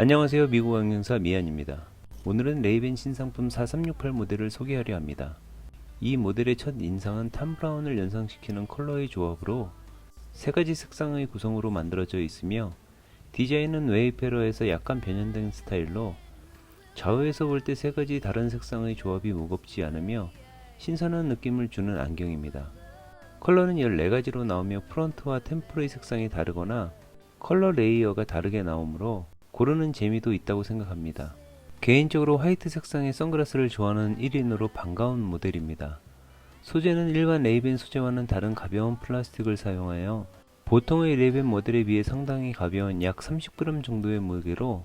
안녕하세요. 미국 항공사 미안입니다. 오늘은 레이벤 신상품 4368 모델을 소개하려 합니다. 이 모델의 첫 인상은 탐 브라운을 연상시키는 컬러의 조합으로 세 가지 색상의 구성으로 만들어져 있으며 디자인은 웨이페러에서 약간 변형된 스타일로 좌우에서 볼 때 세 가지 다른 색상의 조합이 무겁지 않으며 신선한 느낌을 주는 안경입니다. 컬러는 14가지로 나오며 프론트와 템플의 색상이 다르거나 컬러 레이어가 다르게 나오므로 고르는 재미도 있다고 생각합니다. 개인적으로 화이트 색상의 선글라스를 좋아하는 1인으로 반가운 모델입니다. 소재는 일반 레이벤 소재와는 다른 가벼운 플라스틱을 사용하여 보통의 레이벤 모델에 비해 상당히 가벼운 약 30g 정도의 무게로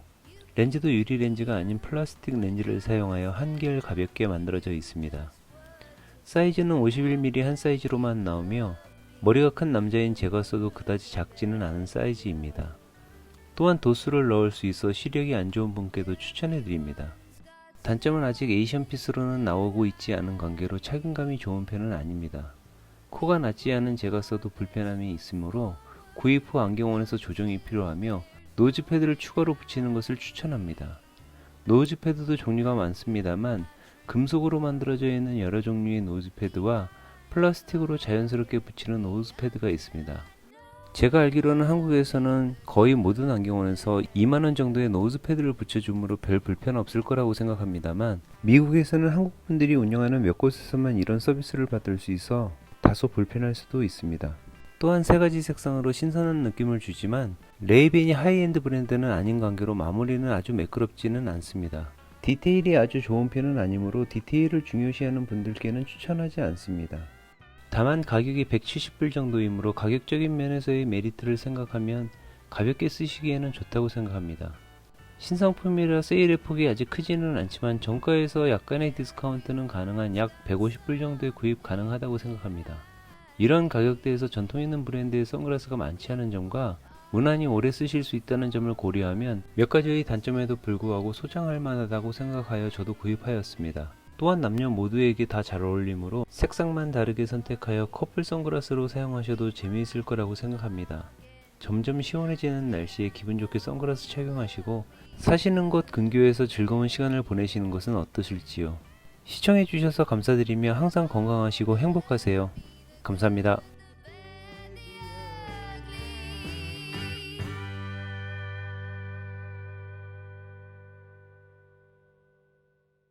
렌즈도 유리 렌즈가 아닌 플라스틱 렌즈를 사용하여 한결 가볍게 만들어져 있습니다. 사이즈는 51mm 한 사이즈로만 나오며 머리가 큰 남자인 제가 써도 그다지 작지는 않은 사이즈입니다. 또한 도수를 넣을 수 있어 시력이 안 좋은 분께도 추천해 드립니다. 단점은 아직 에이션 피스로는 나오고 있지 않은 관계로 착용감이 좋은 편은 아닙니다. 코가 낮지 않은 제가 써도 불편함이 있으므로 구입 후 안경원에서 조정이 필요하며 노즈 패드를 추가로 붙이는 것을 추천합니다. 노즈 패드도 종류가 많습니다만 금속으로 만들어져 있는 여러 종류의 노즈 패드와 플라스틱으로 자연스럽게 붙이는 노즈 패드가 있습니다. 제가 알기로는 한국에서는 거의 모든 안경원에서 2만원 정도의 노즈 패드를 붙여주므로 별 불편 없을 거라고 생각합니다만 미국에서는 한국 분들이 운영하는 몇 곳에서만 이런 서비스를 받을 수 있어 다소 불편할 수도 있습니다. 또한 세 가지 색상으로 신선한 느낌을 주지만 레이벤이 하이엔드 브랜드는 아닌 관계로 마무리는 아주 매끄럽지는 않습니다. 디테일이 아주 좋은 편은 아니므로 디테일을 중요시하는 분들께는 추천하지 않습니다. 다만 가격이 170불 정도이므로 가격적인 면에서의 메리트를 생각하면 가볍게 쓰시기에는 좋다고 생각합니다. 신상품이라 세일의 폭이 아직 크지는 않지만 정가에서 약간의 디스카운트는 가능한 약 150불 정도에 구입 가능하다고 생각합니다. 이런 가격대에서 전통 있는 브랜드의 선글라스가 많지 않은 점과 무난히 오래 쓰실 수 있다는 점을 고려하면 몇 가지의 단점에도 불구하고 소장할 만하다고 생각하여 저도 구입하였습니다. 또한 남녀 모두에게 다 잘 어울리므로 색상만 다르게 선택하여 커플 선글라스로 사용하셔도 재미있을 거라고 생각합니다. 점점 시원해지는 날씨에 기분 좋게 선글라스 착용하시고 사시는 곳 근교에서 즐거운 시간을 보내시는 것은 어떠실지요? 시청해주셔서 감사드리며 항상 건강하시고 행복하세요. 감사합니다.